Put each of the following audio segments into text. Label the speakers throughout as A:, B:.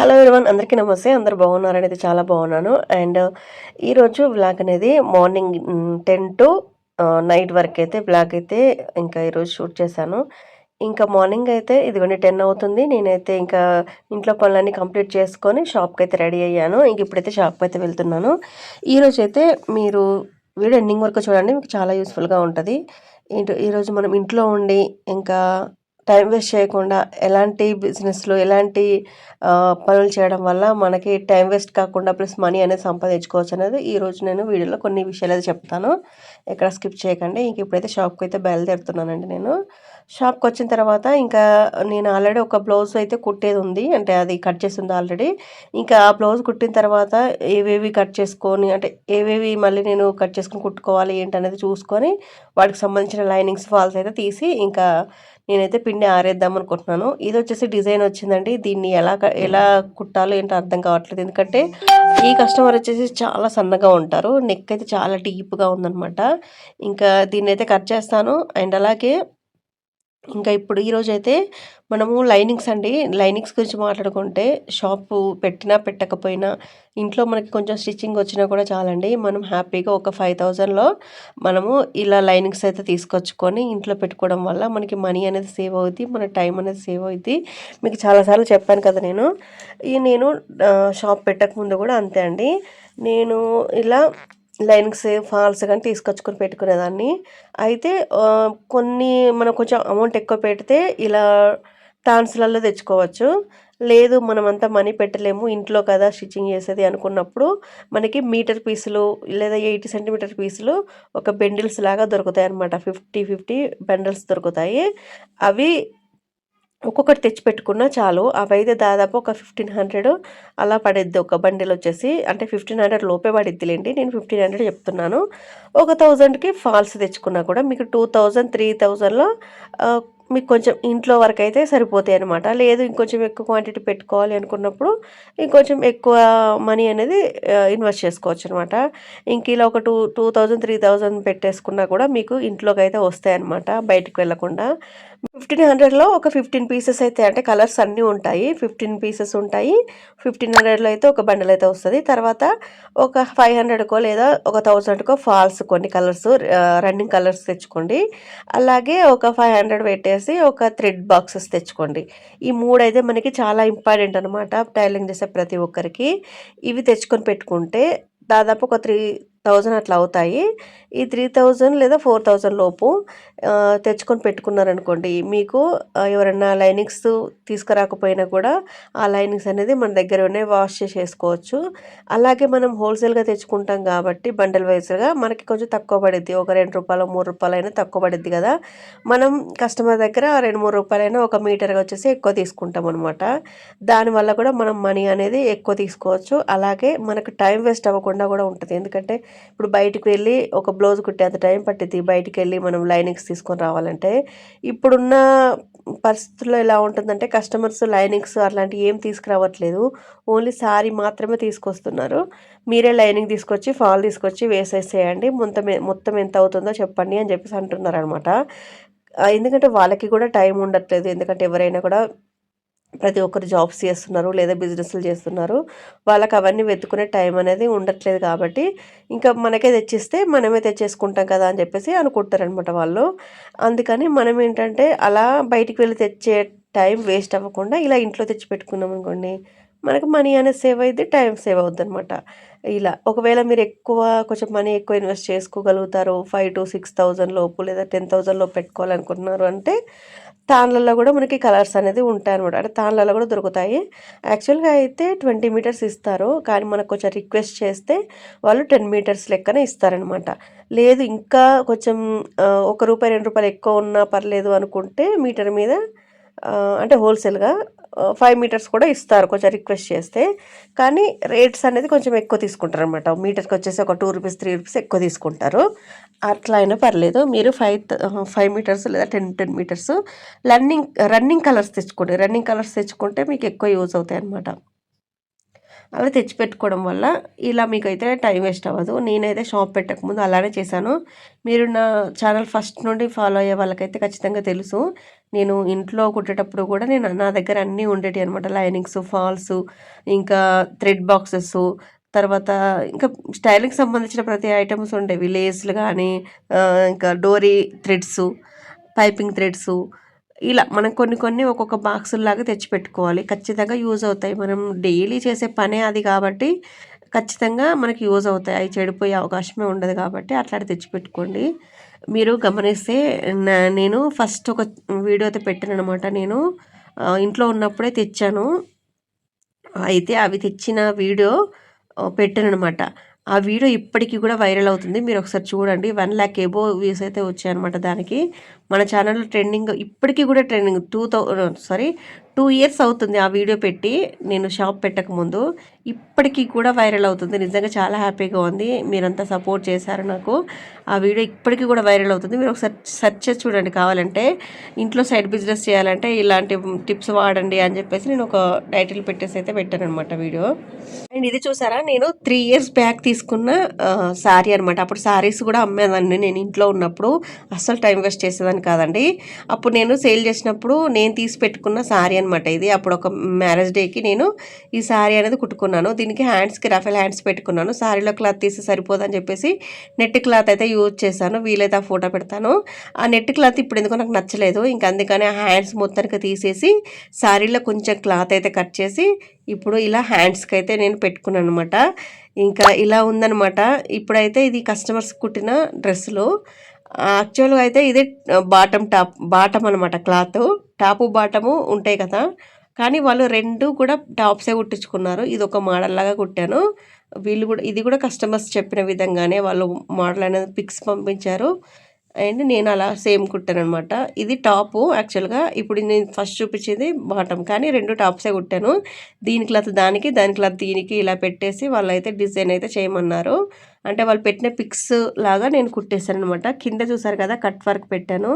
A: Hello everyone అందరికీ నమస్తే. అందరు బాగున్నారని అయితే చాలా బాగున్నాను. అండ్ ఈరోజు బ్లాగ్ అనేది మార్నింగ్ టెన్ టు నైట్ వరకు అయితే బ్లాగ్ అయితే ఇంకా ఈరోజు షూట్ చేశాను. ఇంకా మార్నింగ్ అయితే ఇదిగోండి టెన్ అవుతుంది. నేనైతే ఇంకా ఇంట్లో పనులన్నీ కంప్లీట్ చేసుకొని షాప్కి అయితే రెడీ అయ్యాను. ఇంక ఇప్పుడైతే షాప్కి అయితే వెళ్తున్నాను. ఈరోజు అయితే మీరు వీడియో ఎండింగ్ వరకు చూడండి. మీకు చాలా యూస్ఫుల్గా ఉంటుంది. ఈరోజు మనం ఇంట్లో ఉండి ఇంకా టైం వేస్ట్ చేయకుండా ఎలాంటి బిజినెస్లు ఎలాంటి పనులు చేయడం వల్ల మనకి టైం వేస్ట్ కాకుండా ప్లస్ మనీ అనేది సంపాదించుకోవచ్చు అనేది ఈరోజు నేను వీడియోలో కొన్ని విషయాలు అయితే చెప్తాను. ఎక్కడ స్కిప్ చేయకండి. ఇంక ఇప్పుడైతే షాప్కి అయితే బయలుదేరుతున్నానండి నేను. షాప్కి వచ్చిన తర్వాత ఇంకా నేను ఆల్రెడీ ఒక బ్లౌజ్ అయితే కుట్టేది ఉంది. అంటే అది కట్ చేసింది ఆల్రెడీ. ఇంకా ఆ బ్లౌజ్ కుట్టిన తర్వాత ఏవేవి కట్ చేసుకొని అంటే ఏవేవి మళ్ళీ నేను కట్ చేసుకొని కుట్టుకోవాలి ఏంటనేది చూసుకొని వాటికి సంబంధించిన లైనింగ్స్ ఫాల్స్ అయితే తీసి ఇంకా నేనైతే పిండి ఆరేద్దాం అనుకుంటున్నాను. ఇది వచ్చేసి డిజైన్ వచ్చిందండి. దీన్ని ఎలా ఎలా కుట్టాలో ఏంటో అర్థం కావట్లేదు. ఎందుకంటే ఈ కస్టమర్ వచ్చేసి చాలా సన్నగా ఉంటారు. నెక్ అయితే చాలా డీప్గా ఉందనమాట ఇంకా దీన్ని అయితే కట్ చేస్తాను. అండ్ అలాగే ఇంకా ఇప్పుడు ఈరోజైతే మనము లైనింగ్స్ అండి. లైనింగ్స్ గురించి మాట్లాడుకుంటే షాపు పెట్టినా పెట్టకపోయినా ఇంట్లో మనకి కొంచెం స్టిచ్చింగ్ వచ్చినా కూడా చాలండి. మనం హ్యాపీగా ఒక ఫైవ్ థౌజండ్లో మనము ఇలా లైనింగ్స్ అయితే తీసుకొచ్చుకొని ఇంట్లో పెట్టుకోవడం వల్ల మనకి మనీ అనేది సేవ్ అవుద్ది మన టైం అనేది సేవ్ అవుద్ది. మీకు చాలాసార్లు చెప్పాను కదా నేను. ఈ నేను షాప్ పెట్టకముందు కూడా అంతే అండి. నేను ఇలా లైనింగ్స్ ఫాల్స్ కానీ తీసుకొచ్చుకొని పెట్టుకునేదాన్ని. అయితే కొన్ని మనం కొంచెం అమౌంట్ ఎక్కువ పెడితే ఇలా టాన్స్లలో తెచ్చుకోవచ్చు. లేదు మనమంతా మనీ పెట్టలేము ఇంట్లో కదా స్టిచ్చింగ్ చేసేది అనుకున్నప్పుడు మనకి మీటర్ పీసులు లేదా ఎయిటీ సెంటీమీటర్ పీసులు ఒక బెండిల్స్ లాగా దొరుకుతాయి అనమాట ఫిఫ్టీ ఫిఫ్టీ బెండిల్స్ దొరుకుతాయి. అవి ఒక్కొక్కటి తెచ్చిపెట్టుకున్నా చాలు. అవైతే దాదాపు ఒక ఫిఫ్టీన్ హండ్రెడ్ అలా పడిద్ది ఒక బండిల్ వచ్చేసి. అంటే ఫిఫ్టీన్ హండ్రెడ్ లోపే పడిద్దిలేండి. నేను ఫిఫ్టీన్ హండ్రెడ్ చెప్తున్నాను. ఒక థౌజండ్కి ఫాల్స్ తెచ్చుకున్నా కూడా మీకు టూ థౌజండ్ త్రీ థౌజండ్లో మీకు కొంచెం ఇంట్లో వరకు అయితే సరిపోతాయి అనమాట లేదు ఇంకొంచెం ఎక్కువ క్వాంటిటీ పెట్టుకోవాలి అనుకున్నప్పుడు ఇంకొంచెం ఎక్కువ మనీ అనేది ఇన్వెస్ట్ చేసుకోవచ్చు అనమాట ఇంక ఇలా ఒక two two thousand three thousand పెట్టేసుకున్నా కూడా మీకు ఇంట్లోకి అయితే వస్తాయి అనమాట బయటకు వెళ్ళకుండా. ఫిఫ్టీన్ హండ్రెడ్లో ఒక ఫిఫ్టీన్ పీసెస్ అయితే అంటే కలర్స్ అన్నీ ఉంటాయి. ఫిఫ్టీన్ పీసెస్ ఉంటాయి. ఫిఫ్టీన్ హండ్రెడ్లో అయితే ఒక బండల్ అయితే వస్తుంది. తర్వాత ఒక ఫైవ్ హండ్రెడ్కో లేదా ఒక థౌజండ్కో ఫాల్స్ కొన్ని కలర్స్ రన్నింగ్ కలర్స్ తెచ్చుకోండి. అలాగే ఒక ఫైవ్ హండ్రెడ్ పెట్టేసి ఒక థ్రెడ్ బాక్సెస్ తెచ్చుకోండి. ఈ మూడు అయితే మనకి చాలా ఇంపార్టెంట్ అనమాట టైలింగ్ చేసే ప్రతి ఒక్కరికి. ఇవి తెచ్చుకొని పెట్టుకుంటే దాదాపు ఒక త్రీ థౌజండ్ అట్లా అవుతాయి. ఈ త్రీ థౌజండ్ లేదా ఫోర్ థౌజండ్ లోపు తెచ్చుకొని పెట్టుకున్నారనుకోండి మీకు ఎవరైనా లైనింగ్స్ తీసుకురాకపోయినా కూడా ఆ లైనింగ్స్ అనేది మన దగ్గరనే వాష్ చేసేసుకోవచ్చు. అలాగే మనం హోల్సేల్గా తెచ్చుకుంటాం కాబట్టి బండల్ వైజ్గా మనకి కొంచెం తక్కువ పడిద్ది. ఒక రెండు రూపాయలు మూడు రూపాయలు అయినా తక్కువ పడుద్ది కదా. మనం కస్టమర్ దగ్గర రెండు మూడు రూపాయలైనా ఒక మీటర్గా వచ్చేసి ఎక్కువ తీసుకుంటాం అనమాట దానివల్ల కూడా మనం మనీ అనేది ఎక్కువ తీసుకోవచ్చు. అలాగే మనకు టైం వేస్ట్ అవ్వకుండా కూడా ఉంటుంది. ఎందుకంటే ఇప్పుడు బయటకు వెళ్ళి ఒక బ్లౌజ్ కుట్టేంత టైం పట్టింది బయటికి వెళ్ళి మనం లైనింగ్స్ తీసుకొని రావాలంటే ఇప్పుడున్న పరిస్థితుల్లో ఎలా ఉంటుందంటే కస్టమర్స్ లైనింగ్స్ అట్లాంటివి ఏం తీసుకురావట్లేదు. ఓన్లీ సారీ మాత్రమే తీసుకొస్తున్నారు. మీరే లైనింగ్ తీసుకొచ్చి ఫాల్ తీసుకొచ్చి వేసేసేయండి. మొత్తం మొత్తం ఎంత అవుతుందో చెప్పండి అని చెప్పేసి అంటున్నారు అనమాట ఎందుకంటే వాళ్ళకి కూడా టైం ఉండట్లేదు. ఎందుకంటే ఎవరైనా కూడా ప్రతి ఒక్కరు జాబ్స్ చేస్తున్నారు లేదా బిజినెస్లు చేస్తున్నారు. వాళ్ళకి అవన్నీ వెతుకునే టైం అనేది ఉండట్లేదు కాబట్టి ఇంకా మనకే తెచ్చిస్తే మనమే తెచ్చేసుకుంటాం కదా అని చెప్పేసి అనుకుంటారనమాట వాళ్ళు. అందుకని మనం ఏంటంటే అలా బయటికి వెళ్ళి తెచ్చే టైం వేస్ట్ అవ్వకుండా ఇలా ఇంట్లో తెచ్చి పెట్టుకున్నాం అనుకోండి మనకు మనీ అనేది సేవ్ అయితే టైం సేవ్ అవుద్ది అనమాట ఇలా ఒకవేళ మీరు ఎక్కువ కొంచెం మనీ ఎక్కువ ఇన్వెస్ట్ చేసుకోగలుగుతారు ఫైవ్ టు సిక్స్ థౌజండ్ లోపు లేదా టెన్ థౌజండ్లో పెట్టుకోవాలనుకుంటున్నారు అంటే తాన్లలో కూడా మనకి కలర్స్ అనేది ఉంటాయి అనమాట అంటే తాన్లలో కూడా దొరుకుతాయి. యాక్చువల్గా అయితే ట్వంటీ మీటర్స్ ఇస్తారు. కానీ మనకు కొంచెం రిక్వెస్ట్ చేస్తే వాళ్ళు టెన్ మీటర్స్ లెక్కన ఇస్తారనమాట లేదు ఇంకా కొంచెం ఒక రూపాయి రెండు రూపాయలు ఎక్కువ ఉన్నా పర్లేదు అనుకుంటే మీటర్ మీద అంటే హోల్సేల్గా ఫైవ్ మీటర్స్ కూడా ఇస్తారు కొంచెం రిక్వెస్ట్ చేస్తే. కానీ రేట్స్ అనేది కొంచెం ఎక్కువ తీసుకుంటారు అనమాట మీటర్కి వచ్చేసి ఒక టూ రూపీస్ త్రీ రూపీస్ ఎక్కువ తీసుకుంటారు. అట్లా అయినా పర్లేదు. మీరు ఫైవ్ ఫైవ్ మీటర్స్ లేదా ten ten metres running running colours తెచ్చుకోండి. రన్నింగ్ కలర్స్ తెచ్చుకుంటే మీకు ఎక్కువ యూజ్ అవుతాయి అనమాట అలా తెచ్చిపెట్టుకోవడం వల్ల ఇలా మీకైతే టైం వేస్ట్ అవ్వదు. నేనైతే షాప్ పెట్టకముందు అలానే చేశాను. మీరు నా ఛానల్ ఫస్ట్ నుండి ఫాలో అయ్యే వాళ్ళకైతే ఖచ్చితంగా తెలుసు. నేను ఇంట్లో కుట్టేటప్పుడు కూడా నేను నా దగ్గర అన్నీ ఉండేవి అనమాట లైనింగ్స్ ఫాల్స్ ఇంకా థ్రెడ్ బాక్సెస్ తర్వాత ఇంకా స్టైలింగ్ సంబంధించిన ప్రతి ఐటమ్స్ ఉండేవి. లేస్లు కానీ ఇంకా డోరీ థ్రెడ్స్ పైపింగ్ థ్రెడ్స్ ఇలా మనం కొన్ని కొన్ని ఒక్కొక్క బాక్సుల్లాగా తెచ్చిపెట్టుకోవాలి. ఖచ్చితంగా యూజ్ అవుతాయి. మనం డైలీ చేసే పనే అది కాబట్టి ఖచ్చితంగా మనకి యూజ్ అవుతాయి. అవి చెడిపోయే అవకాశమే ఉండదు కాబట్టి అట్లాంటి తెచ్చిపెట్టుకోండి. మీరు గమనిస్తే నేను ఫస్ట్ ఒక వీడియో అయితే పెట్టాను అనమాట నేను ఇంట్లో ఉన్నప్పుడే తెచ్చాను. అయితే అవి తెచ్చిన వీడియో పెట్టాను అనమాట ఆ వీడియో ఇప్పటికీ కూడా వైరల్ అవుతుంది. మీరు ఒకసారి చూడండి. వన్ ల్యాక్ ఎబో వ్యూస్ అయితే వచ్చాయన్నమాట దానికి. మన ఛానల్లో ట్రెండింగ్ ఇప్పటికీ కూడా trending. Two thou sorry two years అవుతుంది ఆ వీడియో పెట్టి నేను షాప్ పెట్టకముందు ఇప్పటికీ కూడా వైరల్ అవుతుంది. నిజంగా చాలా హ్యాపీగా ఉంది. మీరంతా సపోర్ట్ చేశారు నాకు. ఆ వీడియో ఇప్పటికీ కూడా వైరల్ అవుతుంది. మీరు ఒకసారి సెర్చ్ చేసి చూడండి. కావాలంటే ఇంట్లో సైడ్ బిజినెస్ చేయాలంటే ఇలాంటి టిప్స్ వాడండి అని చెప్పేసి నేను ఒక టైటిల్ పెట్టేసి అయితే పెట్టాను అనమాట వీడియో. అండ్ ఇది చూసారా? నేను త్రీ ఇయర్స్ బ్యాక్ తీసుకున్న శారీ అనమాట అప్పుడు శారీస్ కూడా అమ్మేదాన్ని నేను ఇంట్లో ఉన్నప్పుడు. అస్సలు టైం వేస్ట్ చేసేదాన్ని కాదండి. అప్పుడు నేను సేల్ చేసినప్పుడు నేను తీసి పెట్టుకున్న శారీ అనమాట ఇది అప్పుడు ఒక మ్యారేజ్ డేకి నేను ఈ శారీ అనేది కుట్టుకున్నాను. దీనికి హ్యాండ్స్కి రఫెల్ హ్యాండ్స్ పెట్టుకున్నాను. శారీలో క్లాత్ తీసి సరిపోదని చెప్పేసి నెట్ క్లాత్ అయితే యూజ్ చేశాను. వీలైతే ఆ ఫోటో పెడతాను. ఆ నెట్ క్లాత్ ఇప్పుడు ఎందుకో నాకు నచ్చలేదు. ఇంకా అందుకని ఆ హ్యాండ్స్ మొత్తానికి తీసేసి శారీలో కొంచెం క్లాత్ అయితే కట్ చేసి ఇప్పుడు ఇలా హ్యాండ్స్కి అయితే నేను పెట్టుకున్నాను అనమాట ఇంకా ఇలా ఉందనమాట ఇప్పుడైతే ఇది కస్టమర్స్ కుట్టిన డ్రెస్సులు. యాక్చువల్గా అయితే ఇది బాటమ్ టాప్ బాటమ్ అనమాట క్లాత్ టాపు బాటము ఉంటాయి కదా. కానీ వాళ్ళు రెండు కూడా టాప్సే కుట్టించుకున్నారు. ఇది ఒక మోడల్ లాగా కుట్టాను. వీళ్ళు కూడా ఇది కూడా కస్టమర్స్ చెప్పిన విధంగానే వాళ్ళు మోడల్ అనేది పిక్స్ పంపించారు. అండ్ నేను అలా సేమ్ కుట్టాను అనమాట ఇది టాపు యాక్చువల్గా ఇప్పుడు నేను ఫస్ట్ చూపించేది బాటమ్ కానీ రెండు టాప్సే కుట్టాను. దీని క్లాత్ దానికి దాని క్లాత్ దీనికి ఇలా పెట్టేసి వాళ్ళు అయితే డిజైన్ అయితే చేయమన్నారు. అంటే వాళ్ళు పెట్టిన పిక్స్ లాగా నేను కుట్టేశాను అనమాట కింద చూసారు కదా కట్ వర్క్ పెట్టాను.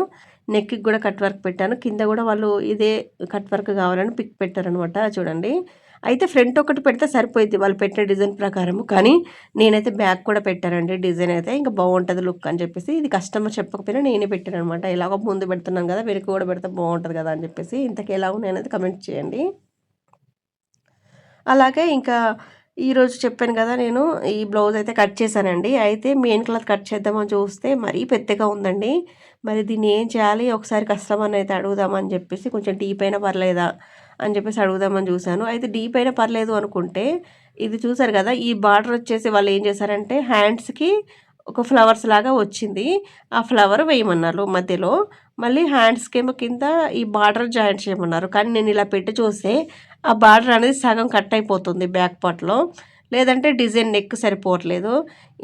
A: నెక్కి కూడా కట్ వర్క్ పెట్టాను. కింద కూడా వాళ్ళు ఇదే కట్ వర్క్ కావాలని పిక్ పెట్టారనమాట చూడండి. అయితే ఫ్రంట్ ఒకటి పెడితే సరిపోయింది వాళ్ళు పెట్టిన డిజైన్ ప్రకారం కానీ నేనైతే బ్యాక్ కూడా పెట్టానండి డిజైన్ అయితే. ఇంకా బాగుంటుంది లుక్ అని చెప్పేసి ఇది కస్టమర్ చెప్పకపోయినా నేనే పెట్టాను అనమాట ఇలాగో ముందు పెడుతున్నాను కదా వెనక కూడా పెడితే బాగుంటుంది కదా అని చెప్పేసి ఇంతకు ఎలాగో నేనైతే కమెంట్ చేయండి. అలాగే ఇంకా ఈరోజు చెప్పాను కదా నేను ఈ బ్లౌజ్ అయితే కట్ చేశానండి. అయితే మెయిన్ క్లాత్ కట్ చేద్దామని చూస్తే మరీ పెద్దగా ఉందండి. మరి దీన్ని ఏం చేయాలి? ఒకసారి కస్టమర్ని అయితే అడుగుదామని చెప్పేసి కొంచెం డీప్ అయినా పర్లేదా? అని చెప్పేసి అడుగుదామని చూశాను. అయితే డీప్ అయినా పర్లేదు అనుకుంటే ఇది చూసారు కదా ఈ బార్డర్ వచ్చేసి వాళ్ళు ఏం చేశారంటే హ్యాండ్స్కి ఒక ఫ్లవర్స్ లాగా వచ్చింది. ఆ ఫ్లవర్ వేయమన్నారు మధ్యలో. మళ్ళీ హ్యాండ్స్కి ఏమో కింద ఈ బార్డర్ జాయింట్ చేయమన్నారు. కానీ నేను ఇలా పెట్టి చూస్తే ఆ బార్డర్ అనేది సగం కట్ అయిపోతుంది బ్యాక్ పార్ట్లో లేదంటే డిజైన్ నెక్ సరిపోవట్లేదు.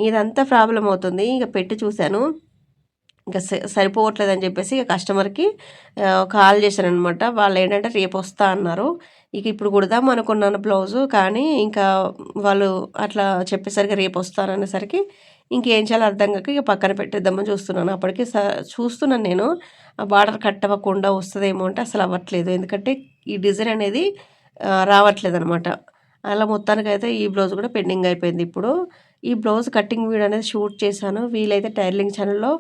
A: ఇదంతా ప్రాబ్లం అవుతుంది. ఇక పెట్టి చూశాను. ఇంకా సరిపోవట్లేదు అని చెప్పేసి ఇక కస్టమర్కి కాల్ చేశాను అనమాట వాళ్ళు ఏంటంటే రేపు వస్తా అన్నారు. ఇక ఇప్పుడు కుడదాం అనుకున్నాను బ్లౌజు కానీ ఇంకా వాళ్ళు అట్లా చెప్పేసరికి రేపు వస్తాననేసరికి ఇంకేం చేయాలో అర్థం కాక ఇక పక్కన పెట్టేద్దామని చూస్తున్నాను. అప్పటికి చూస్తున్నాను నేను. ఆ బార్డర్ కట్ అవ్వకుండా వస్తుందేమో అంటే అసలు అవ్వట్లేదు. ఎందుకంటే ఈ డిజైన్ అనేది రావట్లేదు అనమాట అలా మొత్తానికైతే ఈ బ్లౌజ్ కూడా పెండింగ్ అయిపోయింది ఇప్పుడు. ఈ బ్లౌజ్ కటింగ్ వీడియో అనేది షూట్ చేశాను. వీలైతే టైలరింగ్ ఛానల్లో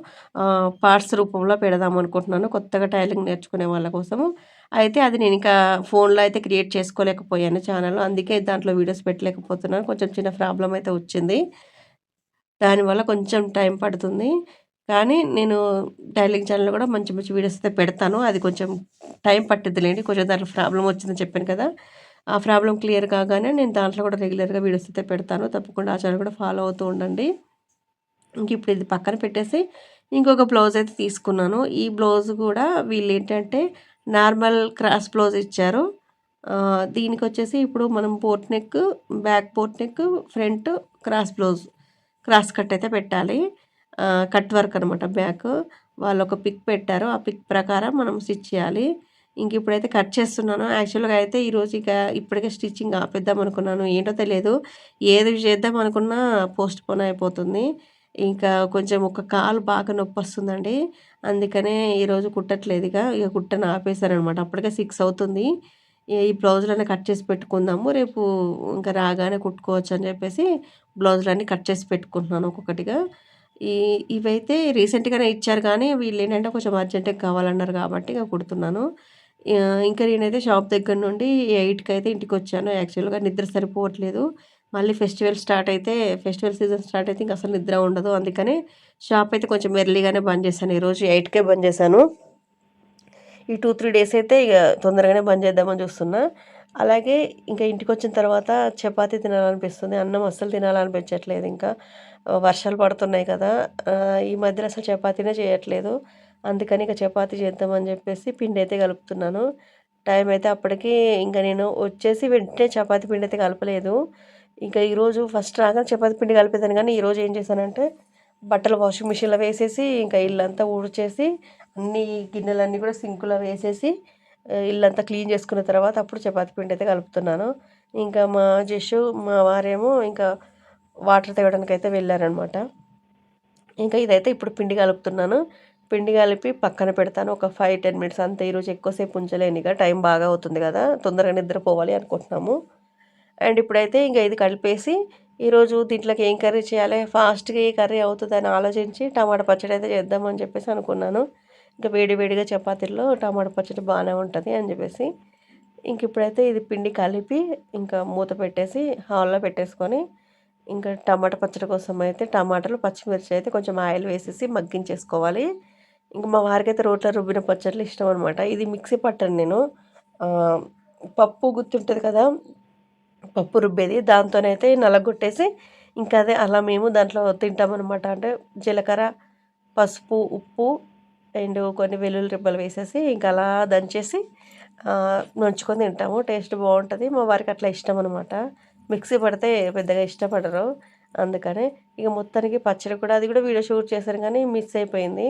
A: పార్ట్స్ రూపంలో పెడదాం అనుకుంటున్నాను. కొత్తగా టైలింగ్ నేర్చుకునే వాళ్ళ కోసము. అయితే అది నేను ఇంకా ఫోన్లో అయితే క్రియేట్ చేసుకోలేకపోయాను ఛానల్ అందుకే దాంట్లో వీడియోస్ పెట్టలేకపోతున్నాను. కొంచెం చిన్న ప్రాబ్లం అయితే వచ్చింది. దానివల్ల కొంచెం టైం పడుతుంది. కానీ నేను టైలింగ్ ఛానల్ కూడా మంచి మంచి వీడియోస్ అయితే పెడతాను. అది కొంచెం టైం పట్టిద్దిలేండి. కొంచెం దాంట్లో ప్రాబ్లం వచ్చిందని చెప్పాను కదా. ఆ ప్రాబ్లం క్లియర్ కాగానే నేను దాంట్లో కూడా రెగ్యులర్గా వీడియోస్ అయితే పెడతాను. తప్పకుండా ఆ ఛానల్ కూడా ఫాలో అవుతూ ఉండండి. ఇంక ఇప్పుడు ఇది పక్కన పెట్టేసి ఇంకొక బ్లౌజ్ అయితే తీసుకున్నాను. ఈ బ్లౌజ్ కూడా వీళ్ళు ఏంటంటే నార్మల్ క్రాస్ బ్లౌజ్ ఇచ్చారు. దీనికి వచ్చేసి ఇప్పుడు మనం boat neck back boat neck front cross blouse cross cut అయితే పెట్టాలి. కట్ వర్క్ అనమాట బ్యాక్. వాళ్ళు ఒక పిక్ పెట్టారు. ఆ పిక్ ప్రకారం మనం స్టిచ్ చేయాలి. ఇంక ఇప్పుడైతే కట్ చేస్తున్నాను. యాక్చువల్గా అయితే ఈరోజు ఇక ఇప్పటికే స్టిచ్చింగ్ ఆపేద్దాం అనుకున్నాను. ఏంటో తెలియదు ఏది చేద్దాం అనుకున్నా పోస్ట్ పోన్ అయిపోతుంది. ఇంకా కొంచెం ఒక కాలు బాగా నొప్పి వస్తుందండి. అందుకనే ఈరోజు కుట్టట్లేదు ఇక. ఇక కుట్టను ఆపేశారనమాట అప్పటికే సిక్స్ అవుతుంది. ఈ బ్లౌజులన్నీ కట్ చేసి పెట్టుకుందాము. రేపు ఇంకా రాగానే కుట్టుకోవచ్చు అని చెప్పేసి బ్లౌజులన్నీ కట్ చేసి పెట్టుకుంటున్నాను ఒక్కొక్కటిగా. ఈ ఇవైతే రీసెంట్గానే ఇచ్చారు కానీ వీళ్ళు ఏంటంటే కొంచెం అర్జెంటుగా కావాలన్నారు కాబట్టి ఇక కుడుతున్నాను. ఇంకా నేనైతే షాప్ దగ్గర నుండి ఎయిట్కి అయితే ఇంటికి వచ్చాను యాక్చువల్గా నిద్ర సరిపోవట్లేదు. మళ్ళీ ఫెస్టివల్ స్టార్ట్ అయితే ఫెస్టివల్ సీజన్ స్టార్ట్ అయితే ఇంకా అసలు నిద్ర ఉండదు. అందుకని షాప్ అయితే కొంచెం ఎర్లీగానే బంద్ చేశాను. ఈరోజు ఎయిట్కే బంద్ చేశాను. ఈ టూ త్రీ డేస్ అయితే ఇక తొందరగానే బంద్ చేద్దామని చూస్తున్నా. అలాగే ఇంకా ఇంటికి వచ్చిన తర్వాత చపాతి తినాలనిపిస్తుంది. అన్నం అస్సలు తినాలనిపించట్లేదు. ఇంకా వర్షాలు పడుతున్నాయి కదా. ఈ మధ్యలో అసలు చపాతీనే చేయట్లేదు. అందుకని ఇక చపాతి చేద్దామని చెప్పేసి పిండి అయితే కలుపుతున్నాను. టైం అయితే అప్పటికి ఇంకా నేను వచ్చేసి వెంటనే చపాతి పిండి అయితే కలపలేదు. ఇంకా ఈరోజు ఫస్ట్ రాగానే చపాతి పిండి కలిపేదాను కానీ ఈరోజు ఏం చేశానంటే బట్టలు వాషింగ్ మిషన్లో వేసేసి ఇంకా ఇల్లంతా ఊడ్చేసి అన్ని గిన్నెలన్నీ కూడా సింకులో వేసేసి ఇల్లంతా క్లీన్ చేసుకున్న తర్వాత అప్పుడు చపాతి పిండి అయితే కలుపుతున్నాను. ఇంకా మా జషు మా వారేమో ఇంకా వాటర్ తేవడానికి అయితే వెళ్ళారనమాట ఇంకా ఇదైతే ఇప్పుడు పిండి కలుపుతున్నాను. పిండి కలిపి పక్కన పెడతాను. ఒక ఫైవ్ టెన్ మినిట్స్ అంతే. ఈరోజు ఎక్కువసేపు ఉంచలేనిగా టైం బాగా అవుతుంది కదా. తొందరగా నిద్రపోవాలి అనుకుంటున్నాము. అండ్ ఇప్పుడైతే ఇంకా ఇది కలిపేసి ఈరోజు దీంట్లోకి ఏం కర్రీ చేయాలి? ఫాస్ట్గా ఏ కర్రీ అవుతుందని ఆలోచించి టమాటా పచ్చడి అయితే చేద్దామని చెప్పేసి అనుకున్నాను. ఇంకా వేడి వేడిగా చపాతీల్లో టమాటా పచ్చడి బాగానే ఉంటుంది అని చెప్పేసి ఇంక ఇప్పుడైతే ఇది పిండి కలిపి ఇంకా మూత పెట్టేసి హాల్లో పెట్టేసుకొని ఇంకా టమాటా పచ్చడి కోసం అయితే టమాటాలు పచ్చిమిర్చి అయితే కొంచెం ఆయిల్ వేసేసి మగ్గించేసుకోవాలి. ఇంకా మా వారికైతే రోట్లో రుబ్బిన పచ్చళ్ళు ఇష్టం అనమాట ఇది మిక్సీ పట్టను నేను. పప్పు గుర్తుంటుంది కదా? పప్పు రుబ్బేది. దాంతోనైతే నలగొట్టేసి ఇంకా అదే అలా మేము దాంట్లో తింటామన్నమాట అంటే జీలకర్ర పసుపు ఉప్పు అండ్ కొన్ని వెల్లుల్లి రిబ్బలు వేసేసి ఇంకా అలా దంచేసి నుంచుకొని తింటాము. టేస్ట్ బాగుంటుంది. మా వారికి అట్లా ఇష్టం అనమాట మిక్సీ పడితే పెద్దగా ఇష్టపడరు. అందుకనే ఇక మొత్తానికి పచ్చడి కూడా అది కూడా వీడియో షూట్ చేశాను కానీ మిస్ అయిపోయింది.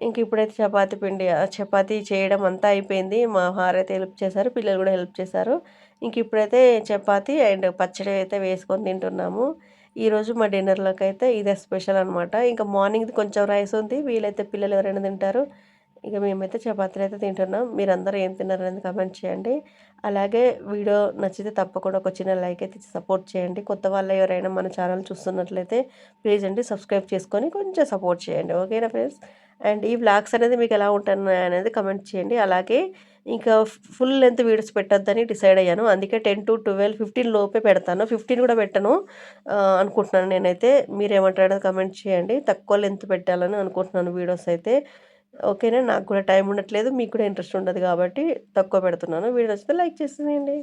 A: ఇంక ఇప్పుడైతే చపాతి పిండి చపాతి చేయడం అంతా అయిపోయింది. మా అయితే హెల్ప్ చేశారు పిల్లలు కూడా హెల్ప్ చేశారు. ఇంక ఇప్పుడైతే చపాతి అండ్ పచ్చడి అయితే వేసుకొని తింటున్నాము. ఈరోజు మా డిన్నర్లోకి అయితే ఇదే స్పెషల్ అనమాట ఇంకా మార్నింగ్ కొంచెం రైస్ ఉంది వీలైతే పిల్లలు ఎవరైనా తింటారు. ఇక మేమైతే చపాతీలు అయితే తింటున్నాం. మీరందరూ ఏం తిన్నారనేది కమెంట్ చేయండి. అలాగే వీడియో నచ్చితే తప్పకుండా ఒక చిన్న లైక్ అయితే సపోర్ట్ చేయండి. కొత్త వాళ్ళు ఎవరైనా మన ఛానల్ చూస్తున్నట్లయితే ప్లీజ్ అండి సబ్స్క్రైబ్ చేసుకొని కొంచెం సపోర్ట్ చేయండి. ఓకేనా ఫ్రెండ్స్ అండ్ ఈ వ్లాగ్స్ అనేది మీకు ఎలా ఉంటున్నాయి అనేది కమెంట్ చేయండి. అలాగే ఇంకా ఫుల్ లెంత్ వీడియోస్ పెట్టొద్దని డిసైడ్ అయ్యాను. అందుకే టెన్ టు ట్వెల్వ్ ఫిఫ్టీన్ లోపే పెడతాను. ఫిఫ్టీన్ కూడా పెట్టను అనుకుంటున్నాను నేనైతే. మీరేమంటారో కమెంట్ చేయండి. తక్కువ లెంత్ పెట్టాలని అనుకుంటున్నాను వీడియోస్ అయితే. ఓకేనా? నాకు కూడా టైం ఉండట్లేదు మీకు కూడా ఇంట్రెస్ట్ ఉండదు కాబట్టి తక్కువ పెడుతున్నాను. వీడియో నచ్చితే లైక్ చేసేయండి